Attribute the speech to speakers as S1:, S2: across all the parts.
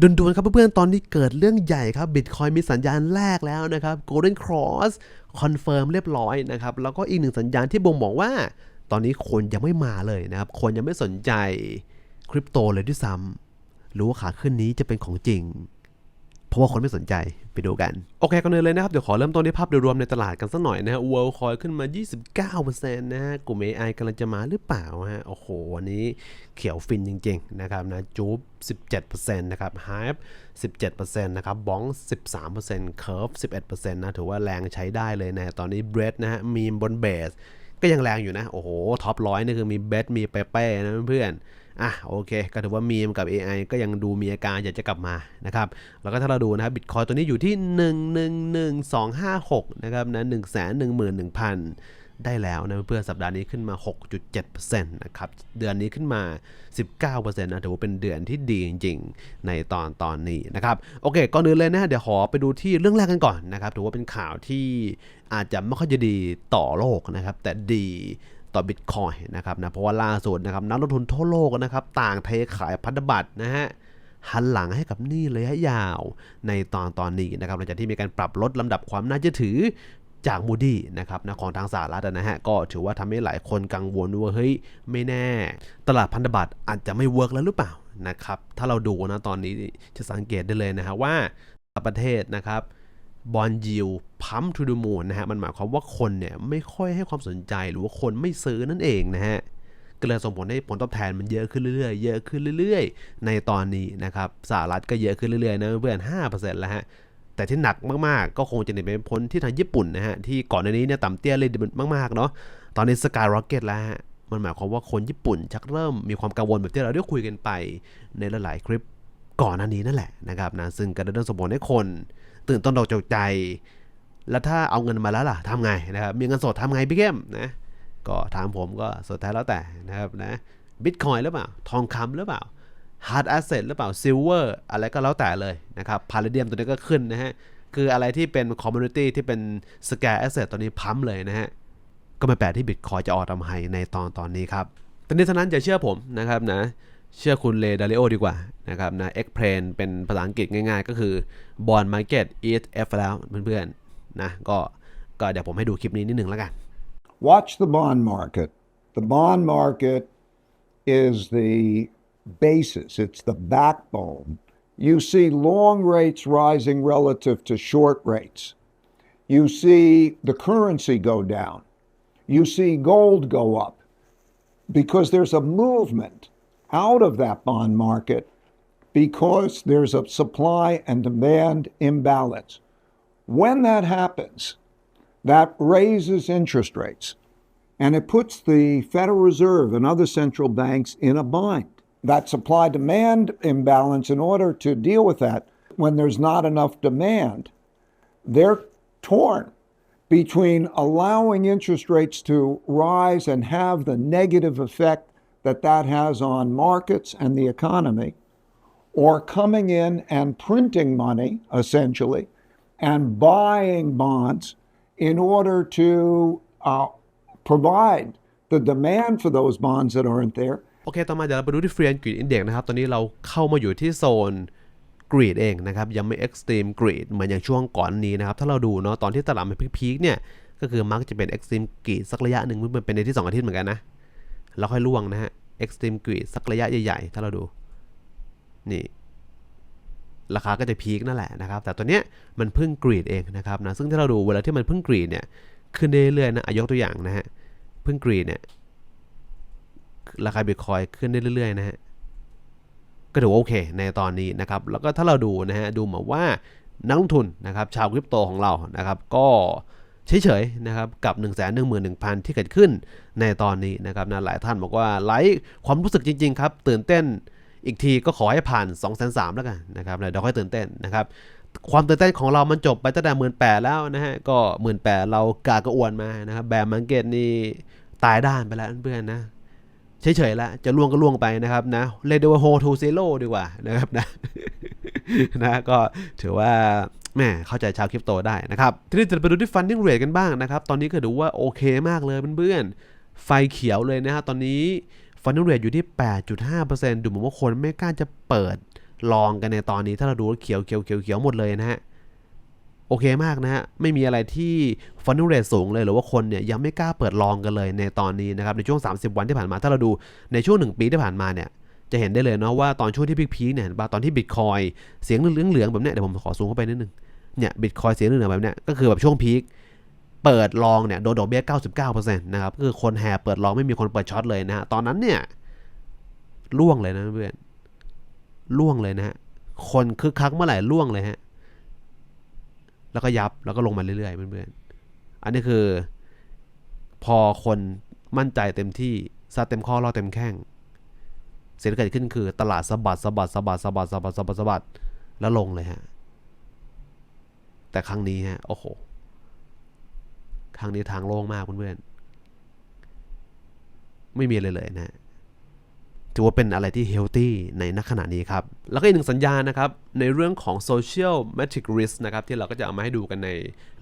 S1: ด่วนๆครับเพื่อนๆ ตอนนี้เกิดเรื่องใหญ่ครับบิตคอยมีสัญญาณแรกแล้วนะครับ Golden Cross คอนเฟิร์มเรียบร้อยนะครับ แล้วก็อีกหนึ่งสัญญาณที่บ่งบอกว่า ตอนนี้คนยังไม่มาเลยนะครับ คนยังไม่สนใจคริปโตเลยด้วยซ้ำหรือว่าขาขึ้นนี้จะเป็นของจริง เพราะว่าคนไม่สนใจไปดูกัน โอเคก่อนเลยนะครับ เดี๋ยวขอเริ่มต้นที่ภาพโดยรวมในตลาดกันสักหน่อยนะฮะ World Coin ขึ้นมา 29%นะฮะ กลุ่ม AI กำลังจะมาหรือเปล่าฮะ โอ้โห วันนี้เขียวฟินจริง ๆ นะครับนะจูบ17%นะครับ Hype 17%นะครับบ้อง13% Curve 11%นะ ถือว่าแรงใช้ได้เลยนะ ตอนนี้ b r e a d นะฮะ มีมบนเบสก็ยังแรงอยู่นะ โอ้โห ท็อปร้อยนี่คือมีเบสมีเปเป้นะเพื่อนๆ อะโอเค ก็ถือว่ามีมกับ AI ก็ยังดูมีอาการอยากจะกลับมานะครับแล้วก็ถ้าเราดูนะครับบิตคอยตัวนี้อยู่ที่ 111256 นะครับนะ111,000 ได้แล้วนะเพื่อนๆสัปดาห์นี้ขึ้นมา 6.7%นะครับเดือนนี้ขึ้นมา 19%นะถือว่าเป็นเดือนที่ดีจริงๆ ในตอนตอนนี้นะครับโอเคก่อนอื่นเลยนะเดี๋ยวขอไปดูที่เรื่องแรกกันก่อนนะครับถือว่าเป็นข่าวที่อาจจะไม่ค่อยจะดีต่อโลกนะครับแต่ดี ต่อบิตคอยนะครับนะเพราะว่าล่าสุดนะครับนักลงทุนทั่วโลกนะครับต่างเทขายพันธบัตรนะฮะหันหลังให้กับหนี้ระยะยาวในตอนตอนนี้นะครับหลังจากที่มีการปรับลดลำดับความน่าเชื่อถือจากมูดี้นะครับนะของทางสหรัฐนะฮะก็ถือว่าทำให้หลายคนกังวลว่าเฮ้ยไม่แน่ ตลาดพันธบัตรอาจจะไม่เวิร์กแล้วหรือเปล่านะครับถ้าเราดูนะตอนนี้จะสังเกตได้เลยนะฮะว่าประเทศนะครับ บอลยิวพัมทูดูมูนนะฮะมันหมายความว่าคนเนี่ยไม่ค่อยให้ความสนใจหรือว่าคนไม่ซื้อนั่นเองนะฮะก็เลยส่งผลให้ผลตอบแทนมันเยอะขึ้นเรื่อยๆ เยอะขึ้นเรื่อยๆ ในตอนนี้นะครับสหรัฐก็เยอะขึ้นเรื่อยๆนะเพื่อนห้าเปอร์เซ็นต์แล้วฮะแต่ที่หนักมากๆ ก็คงจะหนีไปพ้นที่ทางญี่ปุ่นนะฮะที่ก่อนในนี้เนี่ยต่ำเตี้ยเลยมากๆเนาะตอนนี้สกายร็อกเก็ตแล้วฮะมันหมายความว่าคนญี่ปุ่นชักเริ่มมีความกังวลแบบที่เราได้คุยกันไปในหลายๆคลิปก่อนหน้านี้นั่นแหละนะครับนะซึ่งก็ได้เรื่องส่งผลให้คน ตื่นต้นตกใจ แล้วถ้าเอาเงินมาแล้วล่ะทำไงนะครับ มีเงินสดทำไงพี่เข้มนะ ก็ถามผมก็สุดท้ายแล้วแต่นะครับนะบิตคอยหรือเปล่า ทองคำหรือเปล่าฮาร์ดแอสเซทหรือเปล่าซิลเวอร์อะไรก็แล้วแต่เลยนะครับพาราเดียมตัวนี้ก็ขึ้นนะฮะ คืออะไรที่เป็นคอมมูนิตี้ที่เป็นสแกร์แอสเซทตัวนี้พัมเลยนะฮะ ก็ไม่แปลกที่บิตคอยจะออกทำไฮในตอนตอนนี้ครับตอนนี้ฉะนั้นอย่าเชื่อผมนะครับนะ เชื่อคุณเลดาริโอดีกว่านะครับนะเอ็กเพลนเป็นภาษาอังกฤษง่ายๆ ก็คือบอลมาร์เก็ต ETF แล้วเพื่อนๆนะก็ก็เดี๋ยวผมให้ดูคลิปนี้นิดหนึ่งแล้วกัน
S2: Watch the bond market. The bond market is the basis, it's the backbone. You see long rates rising relative to short rates. You see the currency go down. You see gold go up because there's a movement out of that bond market because there's a supply and demand imbalance. When that happens, that raises interest rates and it puts the Federal Reserve and other central banks in a bind. That supply demand imbalance, in order to deal with that, when there's not enough demand, they're torn between allowing interest rates to rise and have the negative effect that that has on markets and the economy, or coming in and printing money, essentially, and buying bonds in order to uh, provide the demand for those bonds that aren't there
S1: โอเค ต่อมาเดี๋ยวเราไปดูที่เฟรียนกรีดอินเด็กนะครับ ตอนนี้เราเข้ามาอยู่ที่โซนกรีดเองนะครับ ยังไม่เอ็กซ์ตรีมกรีดเหมือนอย่างช่วงก่อนนี้นะครับ ถ้าเราดูเนาะ ตอนที่ตลาดมันพีคๆเนี่ย ก็คือมักจะเป็นเอ็กซ์ตรีมกรีดสักระยะหนึ่งมันเป็นในที่ 2 อาทิตย์เหมือนกันนะ แล้วค่อยล่วงนะฮะเอ็กซ์ตรีมกรีดสักระยะใหญ่ๆ ถ้าเราดู นี่ ราคาก็จะพีคนั่นแหละนะครับ แต่ตัวเนี้ยมันเพิ่งกรีดเองนะครับนะ ซึ่งถ้าเราดูเวลาที่มันเพิ่งกรีดเนี่ย ขึ้นเรื่อยๆนะอายกตัวอย่างนะฮะ เพิ่งกรีดเนี่ย ราคาบิตคอยขึ้นได้เรื่อยๆนะฮะ ก็ถือว่าโอเคในตอนนี้นะครับ แล้วก็ถ้าเราดูนะฮะ ดูเหมือนว่านักลงทุนนะครับ ชาวคริปโตของเรานะครับ ก็ เฉยๆนะครับกับ 1 1 1 0 0 0 ที่เกิดขึ้นในตอนนี้นะครับนะหลายท่านบอกว่าไลค์ความรู้สึกจริง ๆ ครับ ตื่นเต้นอีกทีก็ขอให้ผ่าน 2 3 0 0 0แล้วกันนะครับเดี๋ยวค่อยตื่นเต้นนะครับความตื่นเต้นของเรามันจบไปตั้งแต่หมื่นแปดแล้วนะฮะก็หมื่นแปดเรากากระอวนมานะครับแบมมังเกตนี่ตายด้านไปแล้วเพื่อนนะเฉยๆแล้วจะล่วงก็ล่วงไปนะครับนะเรียกได้ว่าโฮทูเซโ o ดีกว่านะครับนะนะก็ถือว่า แม่เข้าใจชาวคริปโตได้นะครับ ทีนี้จะไปดูที่ funding rate กันบ้างนะครับ ตอนนี้ก็ดูว่าโอเคมากเลยเพื่อนๆ ไฟเขียวเลยนะฮะตอนนี้ funding rate อยู่ที่ 8.5%ดูเหมือนว่าคนไม่กล้าจะเปิดลองกันในตอนนี้ถ้าเราดูเขียวเขียวเขียวเขียวหมดเลยนะฮะโอเคมากนะฮะ ไม่มีอะไรที่ฟัน u เรทสูงเลยหรือว่าคนเนี่ยยังไม่กล้าเปิดลองกันเลยในตอนนี้นะครับ ในช่วง 30 วันที่ผ่านมา ถ้าเราดูในช่วง 1 ปีที่ผ่านมาเนี่ย จะเห็นได้เลยเนาะว่าตอนช่วงที่พีคๆเนี่ยตอนที่บิตคอยเสียงเหลืองๆแบบเนี้ยเดี๋ยวผมขอซูมเข้าไปนิดนึง เนี่ยบิตคอยเสียงเหลืองแบบเนี้ยก็คือแบบช่วงพีคเปิดลองเนี่ยโดนดอกเบี้ย 99%นะครับคือคนแห่เปิดลองไม่มีคนเปิดช็อตเลยนะตอนนั้นเนี่ยล่วงเลยนะเพื่อนล่วงเลยนะฮะคนคึกคักเมื่อไหร่ล่วงเลยฮะแล้วก็ยับแล้วก็ลงมาเรื่อยๆเพื่อนๆอันนี้คือ พอคนมั่นใจเต็มที่ซัดเต็มข้อรอเต็มแข้งเสิ่งเกิดขึ้นคือตลาดสะบัดสะบัดสะบัดสะบัดสะบัดสะบัดสะบัดแล้วลงเลยฮะ แต่ครั้งนี้ฮะโอ้โหครั้งนี้ทางโล่งมากเพื่อนๆไม่มีอะไรเลยนะถือว่าเป็นอะไรที่เฮลตี้ในณขณะนี้ครับ แล้วก็อีกหนึ่งสัญญาณนะครับ ในเรื่องของ social metric risk นะครับ ที่เราก็จะเอามาให้ดูกันใน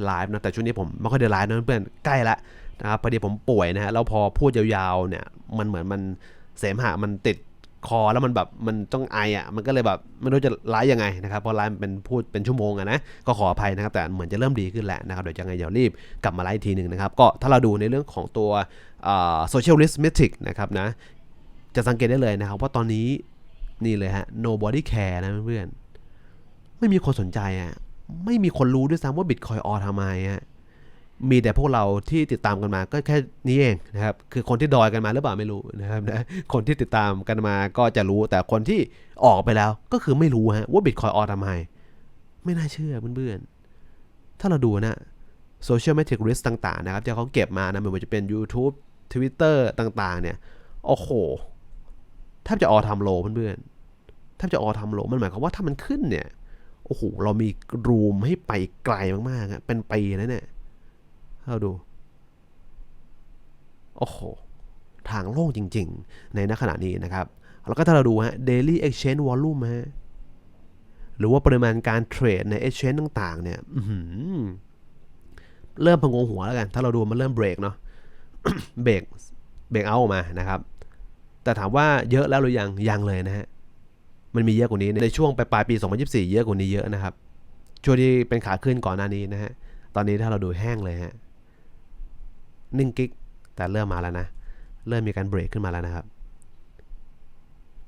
S1: ไลฟ์นะ แต่ช่วงนี้ผมไม่ค่อยได้ไลฟ์นะเพื่อนๆใกล้ละนะครับพอดีผมป่วยนะฮะแล้วพอพูดยาวๆเนี่ย มันเหมือนมันเสมหะมันติด คอแล้วมันแบบมันต้องไออะมันก็เลยแบบไม่รู้จะไลฟ์ยังไงนะครับเพราะไลฟ์เป็นพูดเป็นชั่วโมงอะนะก็ขออภัยนะครับแต่เหมือนจะเริ่มดีขึ้นแล้วนะครับเดี๋ยวจะไงเดี๋ยวรีบกลับมาไลฟ์ทีหนึ่งนะครับก็ถ้าเราดูในเรื่องของตัวโซเชียล risk metric นะครับนะจะสังเกตได้เลยนะครับว่าตอนนี้นี่เลยฮะ nobody care นะเพื่อนไม่มีคนสนใจอะไม่มีคนรู้ด้วยซ้ำว่า Bitcoin ออทำไมฮะ มีแต่พวกเราที่ติดตามกันมาก็แค่นี้เองนะครับคือคนที่ดอยกันมาหรือเปล่าไม่รู้นะครับนะคนที่ติดตามกันมาก็จะรู้แต่คนที่ออกไปแล้วก็คือไม่รู้ฮะว่า Bitcoin ออทำไมไม่น่าเชื่อเพื่อนๆ ถ้าเราดูนะ social metric risk ต่าง ๆ นะครับที่เขาเก็บมานะไม่ว่าจะเป็น YouTube Twitter ต่างๆ เนี่ย โอ้โหแทบจะออทำโลเพื่อนๆแทบจะออทำโลมันหมายความว่าถ้ามันขึ้นเนี่ย โอ้โห เรามีรูมให้ไปไกลมากๆเป็นปีนะเนี่ย เราดู โอ้โห ทางโล่งจริง ๆ ในณขณะนี้นะครับ แล้วก็ถ้าเราดูฮะ daily exchange volume ฮะ หรือว่าปริมาณการเทรดใน exchange ต่างๆ เนี่ยเริ่มพงงหัวแล้วกัน ถ้าเราดูมันเริ่มเบรกเนาะ เบรก เบรกเอาออกมานะครับ แต่ถามว่าเยอะแล้วหรือยัง ยังเลยนะฮะ มันมีเยอะกว่านี้ ในช่วงปลายปี 2024 เยอะกว่านี้เยอะนะครับ ช่วงที่เป็นขาขึ้นก่อนหน้านี้นะฮะ ตอนนี้ถ้าเราดูแห้งเลยฮะ นิ่งกิกแต่เริ่มมาแล้วนะ เริ่มมีการเบรกขึ้นมาแล้วนะครับ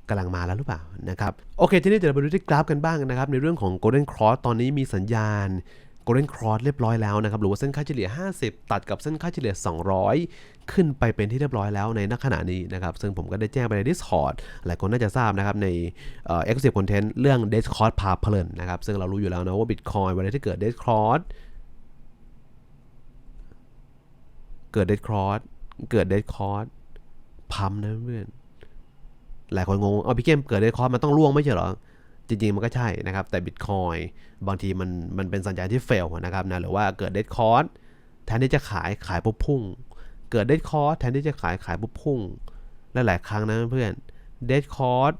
S1: กำลังมาแล้วหรือเปล่านะครับโอเค ทีนี้เดี๋ยวเราไปดูที่กราฟกันบ้างนะครับ ในเรื่องของ Golden Cross ตอนนี้มีสัญญาณ Golden Cross เรียบร้อยแล้วนะครับ หรือว่าเส้นค่าเฉลี่ย 50 ตัดกับเส้นค่าเฉลี่ย 200 ขึ้นไปเป็นที่เรียบร้อยแล้วในณขณะนี้นะครับ ซึ่งผมก็ได้แจ้งไปใน Discord หลายคนน่าจะทราบนะครับในเอ่อ Exclusive Content เรื่อง Dead Cross พาเพลินนะครับ ซึ่งเรารู้อยู่แล้วนะว่า Bitcoin เวลาที่เกิด Dead Cross เกิด Dead Cross เกิด Dead Cross พัมนะเพื่อนหลายคนงงเอาพี่เกมเกิดได้คอร์สมันต้องล่วงไม่ใช่เหรอ จริง ๆ มันก็ใช่นะครับ แต่บิตคอยบางทีมันมันเป็นสัญญาณที่เฟลนะครับนะหรือว่าเกิดเดดคอร์สแทนที่จะขายขายปุ๊บพุ่ง เกิดเดดคอร์สแทนที่จะขายขายปุ๊บพุ่งและหลายครั้งนะเพื่อนเดดคอร์ส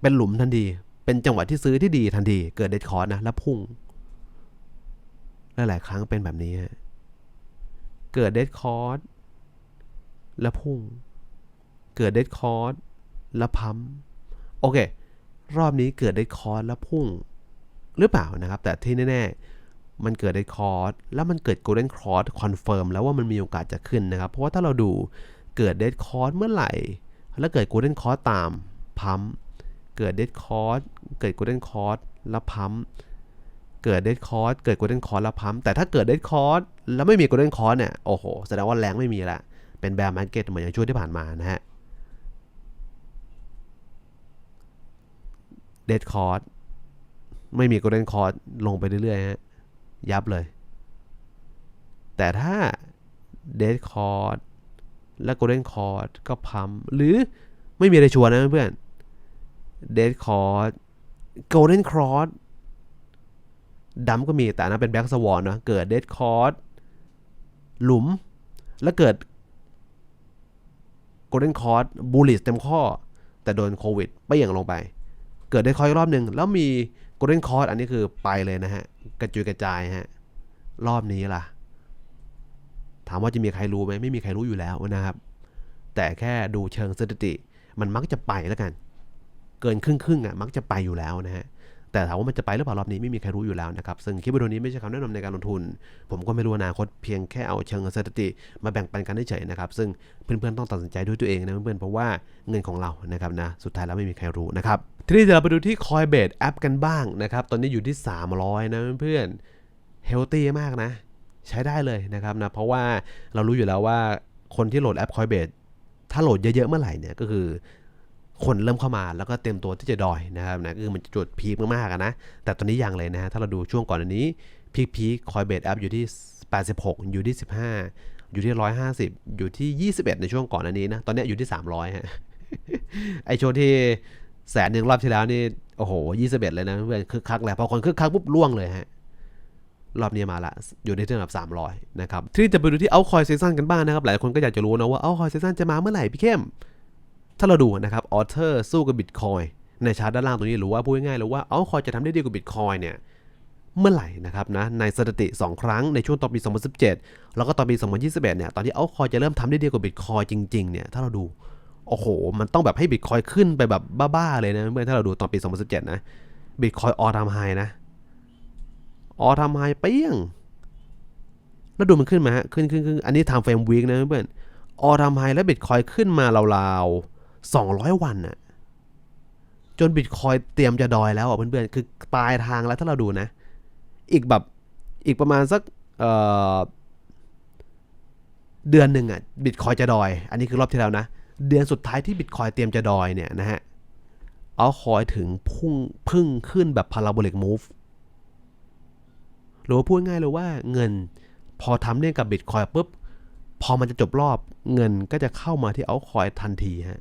S1: เป็นหลุมทันทีเป็นจังหวะที่ซื้อที่ดีทันทีเกิดเดดคอร์สนะแล้วพุ่ง และหลายครั้งเป็นแบบนี้ เกิดเดดคอร์สแล้วพุ่ง เกิดเดดคอร์สแล้วพัมโอเค รอบนี้เกิดเดดคอร์สแล้วพุ่ง หรือเปล่านะครับ แต่ที่แน่ๆ มันเกิดเดดคอร์สแล้วมันเกิดโกลเด้นคอร์สคอนเฟิร์มแล้วว่ามันมีโอกาสจะขึ้นนะครับ เพราะว่าถ้าเราดูเกิดเดดคอร์สเมื่อไหร่ แล้วเกิดโกลเด้นคอร์สตามพัมเกิดเดดคอร์สเกิดโกลเด้นคอร์สแล้วพัม เกิดเดดคอร์สเกิดโกลเด้นคอร์สแล้วพัมแต่ถ้าเกิดเดดคอร์สแล้วไม่มีโกลเด้นคอร์สเนี่ยโอ้โหแสดงว่าแรงไม่มีละเป็นแบร์มาร์เก็ตเหมือนอย่างช่วงที่ผ่านมานะฮะเดดคอร์สไม่มีโกลเด้นคอร์สลงไปเรื่อยๆฮะยับเลย แต่ถ้าเดดคอร์สและโกลเด้นคอร์สก็พัมหรือไม่มีอะไรชัวร์นะเพื่อนเดดคอร์สโกลเด้นคอร์ส ดัมก็มีแต่นั้นเป็นแบ็กสวอนเนาะเกิดเดดคอร์สหลุม แล้วเกิด Golden c o r d bullish เต็มข้อ แต่โดนโควิดไปอย่างลงไป เกิดได้คอยรอบหนึ่งแล้วมี Golden c o r d อันนี้คือไปเลยนะฮะ กระจุยกระจายฮะ รอบนี้ล่ะ ถามว่าจะมีใครรู้ไหมไม่มีใครรู้อยู่แล้วนะครับ แต่แค่ดูเชิงสถิติ มันมักจะไปแล้วกัน เกินครึ่งครึ่งๆอะมักจะไปอยู่แล้วนะฮะ แต่ถามว่ามันจะไปหรือเปล่ารอบนี้ไม่มีใครรู้อยู่แล้วนะครับ ซึ่งคลิปวิดีโอนี้ไม่ใช่คำแนะนำในการลงทุน ผมก็ไม่รู้อนาคตเพียงแค่เอาเชิงสถิติ มาแบ่งปันกันเฉยๆนะครับ ซึ่งเพื่อนๆต้องตัดสินใจด้วยตัวเองนะเพื่อนๆเพราะว่าเงินของเรานะครับนะสุดท้ายแล้วไม่มีใครรู้นะครับทีนี้เดี๋ยวเราไปดูที่ Coinbase แอปกันบ้างนะครับตอนนี้อยู่ที่ 300 นะเพื่อนๆเฮลตี้มากนะ ใช้ได้เลยนะครับนะเพราะว่าเรารู้อยู่แล้วว่าคนที่โหลดแอป Coinbase ถ้าโหลดเยอะๆเมื่อไหร่เนี่ยก็คือ คนเริ่มเข้ามาแล้วก็เต็มตัวที่จะดอยนะครับนะคือมันจะจุดพีคมากๆอะนะ แต่ตอนนี้ยังเลยนะถ้าเราดูช่วงก่อนอันนี้พีคพีคอยเบสแอปอยู่ที่ 86 อยู่ที่ 15 อยู่ที่ 150 อยู่ที่ 21 ในช่วงก่อนอันนี้นะ ตอนนี้อยู่ที่ 300ฮะไอช่วงที่แสนหนึ่งรอบที่แล้วนี่โอ้โห 21 เลยนะเพื่อนคึกคักแหละพอคนคึกคักปุ๊บล่วงเลยฮะรอบนี้มาละอยู่ในระดับ 300 นะครับ ที่จะไปดูที่เอาคอยเซซันกันบ้างนะครับ หลายคนก็อยากจะรู้นะว่าเอาคอยซีซันจะมาเมื่อไหร่พี่เข้ม ถ้าเราดูนะครับออเทอร์สู้กับบิตคอยในชาร์ตด้านล่างตรงนี้หรือว่าพูดง่ายๆเลยว่าเอาคอยจะทำได้ดีกว่าบิตคอยเนี่ยเมื่อไหร่นะครับนะในสถิติ 2 ครั้งในช่วงตอนปี 2017 แล้วก็ตอนปี 2021 เนี่ยตอนที่เอาคอยจะเริ่มทำได้ดีกว่าบิตคอยจริงๆเนี่ยถ้าเราดูโอ้โห มันต้องแบบให้บิตคอยขึ้นไปแบบบ้าๆเลยนะเมื่อถ้าเราดูตอนปี 2017 นะบิตคอยออทำไฮนะออทำไฮเปี้ยง แล้วดูมันขึ้นมาฮะขึ้นขึ้นขึ้นอันนี้ทำเฟรมวีคนะเพื่อนออทำไฮแล้วบิตคอยขึ้นมาราวๆ 200 วันน่ะจนบิตคอยเตรียมจะดอยแล้วอะเพื่อนๆ คือปลายทางแล้วถ้าเราดูนะ อีกแบบอีกประมาณสักเเดือนหนึ่งอะบิตคอยจะดอย อันนี้คือรอบที่แล้วนะ เดือนสุดท้ายที่บิตคอยเตรียมจะดอยเนี่ยนะฮะเอาคอยถึงพุ่งพึ่งขึ้นแบบพาราโบลิกมูฟหรือว่าพูดง่ายเลยว่าเงินพอทำเนี่ยกับบิตคอยปุ๊บ พอมันจะจบรอบเงินก็จะเข้ามาที่เอาคอยทันทีฮะ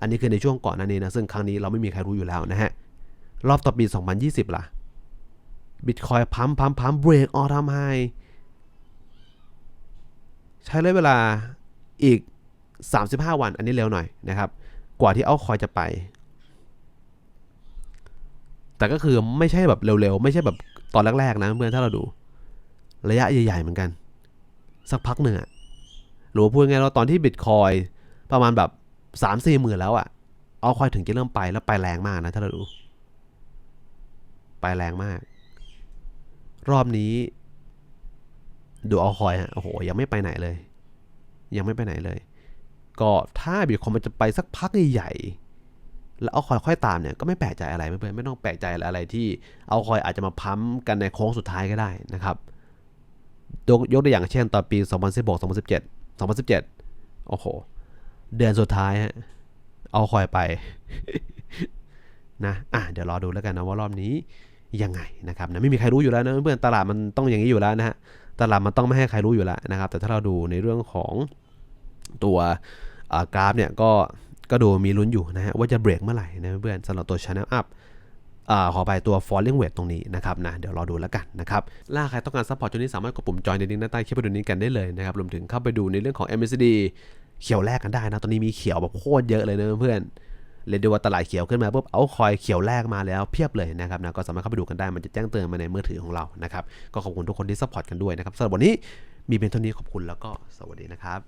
S1: อันนี้คือในช่วงก่อนหนั้นนี้นะซึ่งครั้งนี้เราไม่มีใครรู้อยู่แล้วนะฮะ รอบต่อปี 2020 ล่ะบิตคอยพัมพัมพัมเบรกออทามไฮใช้ระยะเวลาอีก 35 วันอันนี้เร็วหน่อยนะครับ กว่าที่เอาคอยจะไป แต่ก็คือไม่ใช่แบบเร็วๆ ไม่ใช่แบบตอนแรกๆนะเพื่อนถ้าเราดูระยะใหญ่ๆเหมือนกัน สักพักหนึ่งอะหรือว่าพูดง่ายๆว่าตอนที่บิตคอยประมาณแบบ สามสี่หมื่นแล้วอะเอาคอยถึงจะเริ่มไปแล้วไปแรงมากนะ ถ้าเราดู ไปแรงมาก รอบนี้ ดูเอาคอยฮะโอ้โห ยังไม่ไปไหนเลย ยังไม่ไปไหนเลย ก็ถ้าบิตคอยมันจะไปสักพักใหญ่ๆแล้วเอาคอยค่อยตามเนี่ยก็ไม่แปลกใจอะไรเพื่อนไม่ต้องแปลกใจอะไรที่เอาคอยอาจจะมาพัมกันในโค้งสุดท้ายก็ได้นะครับยกยกตัวอย่างเช่นตอนปี 2016 2017 2017 โอ้โห เดือนสุดท้ายฮะเอาคอยไปนะอะเดี๋ยวรอดูแล้วกันนะว่ารอบนี้ยังไงนะครับนะไม่มีใครรู้อยู่แล้วนะเพื่อนๆตลาดมันต้องอย่างนี้อยู่แล้วนะฮะตลาดมันต้องไม่ให้ใครรู้อยู่แล้วนะครับ แต่ถ้าเราดูในเรื่องของตัวกราฟเนี่ยก็ก็ดูมีลุ้นอยู่นะฮะว่าจะเบรกเมื่อไหร่นะเพื่อนๆสำหรับตัว Channel Up อ่าขอไปตัว falling wedge ตรงนี้นะครับนะเดี๋ยวรอดูแล้วกันนะครับล่าใครต้องการซัพพอร์ตจุดนี้สามารถกดปุ่มจอยในลิงก์ด้านใต้คลิปวิดีโอนี้กันได้เลยนะครับรวมถึงเข้าไปดูในเรื่องของ MACD เขียวแลกกันได้นะ ตอนนี้มีเขียวแบบโคตรเยอะเลยนะเพื่อนเรียกได้ว่าตลาดเขียวขึ้นมาปุ๊บเอาคอยเขียวแรกมาแล้วเพียบเลยนะครับนะก็สามารถเข้าไปดูกันได้มันจะแจ้งเตือนมาในมือถือของเรานะครับก็ขอบคุณทุกคนที่ซัพพอร์ตกันด้วยนะครับสำหรับวันนี้มีเป็นเท่านี้ขอบคุณแล้วก็สวัสดีนะครับ